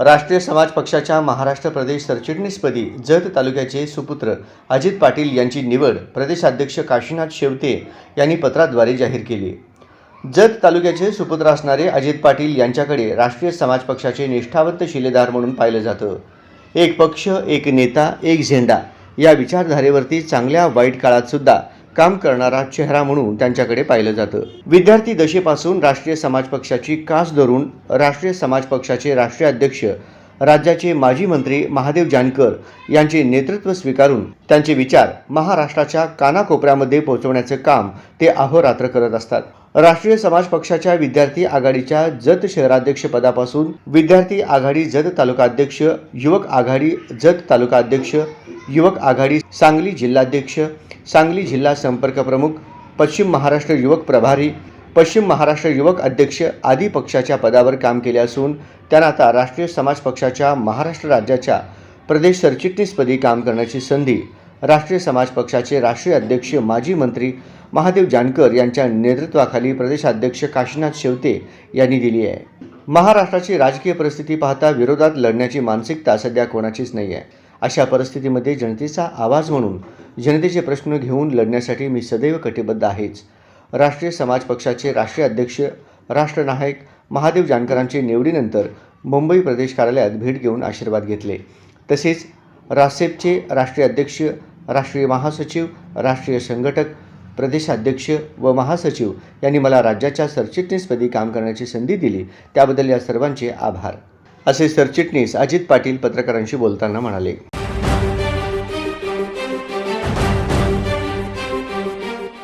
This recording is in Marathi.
राष्ट्रीय समाज पक्षाच्या महाराष्ट्र प्रदेश सरचिटणीसपदी जत तालुक्याचे सुपुत्र अजित पाटील यांची निवड प्रदेशाध्यक्ष काशीनाथ शेवते यांनी पत्राद्वारे जाहीर केली. जत तालुक्याचे सुपुत्र असणारे अजित पाटील यांच्याकडे राष्ट्रीय समाज पक्षाचे निष्ठावंत शिलेदार म्हणून पाहिलं जातं. एक पक्ष एक नेता एक झेंडा या विचारधारेवरती चांगल्या वाईट काळात सुद्धा काम करणारा चेहरा म्हणून त्यांच्याकडे पाहिलं जातं. विद्यार्थी दशेपासून राष्ट्रीय समाज पक्षाची कास धरून राष्ट्रीय समाज पक्षाचे राष्ट्रीय अध्यक्ष राज्याचे माजी मंत्री महादेव जानकर यांचे नेतृत्व स्वीकारून त्यांचे विचार महाराष्ट्राच्या कानाकोपऱ्यामध्ये पोहोचवण्याचं काम ते अहोरात्र करत असतात. राष्ट्रीय समाज पक्षाच्या विद्यार्थी आघाडीच्या जत शहराध्यक्ष पदापासून विद्यार्थी आघाडी जत तालुका अध्यक्ष युवक आघाडी जत तालुका अध्यक्ष युवक आघाडी सांगली जिल्हाध्यक्ष सांगली जिल्हा संपर्क प्रमुख पश्चिम महाराष्ट्र युवक प्रभारी पश्चिम महाराष्ट्र युवक अध्यक्ष आदी पक्षाच्या पदावर काम केले असून त्यांना आता राष्ट्रीय समाज पक्षाच्या महाराष्ट्र राज्याच्या प्रदेश सरचिटणीसपदी काम करण्याची संधी राष्ट्रीय समाज पक्षाचे राष्ट्रीय अध्यक्ष माजी मंत्री महादेव जानकर यांच्या नेतृत्वाखाली प्रदेशाध्यक्ष काशीनाथ शेवते यांनी दिली आहे. महाराष्ट्राची राजकीय परिस्थिती पाहता विरोधात लढण्याची मानसिकता सध्या कोणाचीच नाही आहे अशा परिस्थितीमध्ये जनतेचा आवाज म्हणून जनतेचे प्रश्न घेऊन लढण्यासाठी मी सदैव कटिबद्ध आहेच. राष्ट्रीय समाज पक्षाचे राष्ट्रीय अध्यक्ष राष्ट्रनायक महादेव जानकरांचे निवडीनंतर मुंबई प्रदेश कार्यालयात भेट घेऊन आशीर्वाद घेतले. तसेच रासेपचे राष्ट्रीय अध्यक्ष राष्ट्रीय महासचिव राष्ट्रीय संघटक प्रदेशाध्यक्ष व महासचिव यांनी मला राज्याच्या सरचिटणीसपदी काम करण्याची संधी दिली. त्याबद्दल या सर्वांचे आभार. असे सरचिटणीस अजित पाटील पत्रकारांशी बोलताना म्हणाले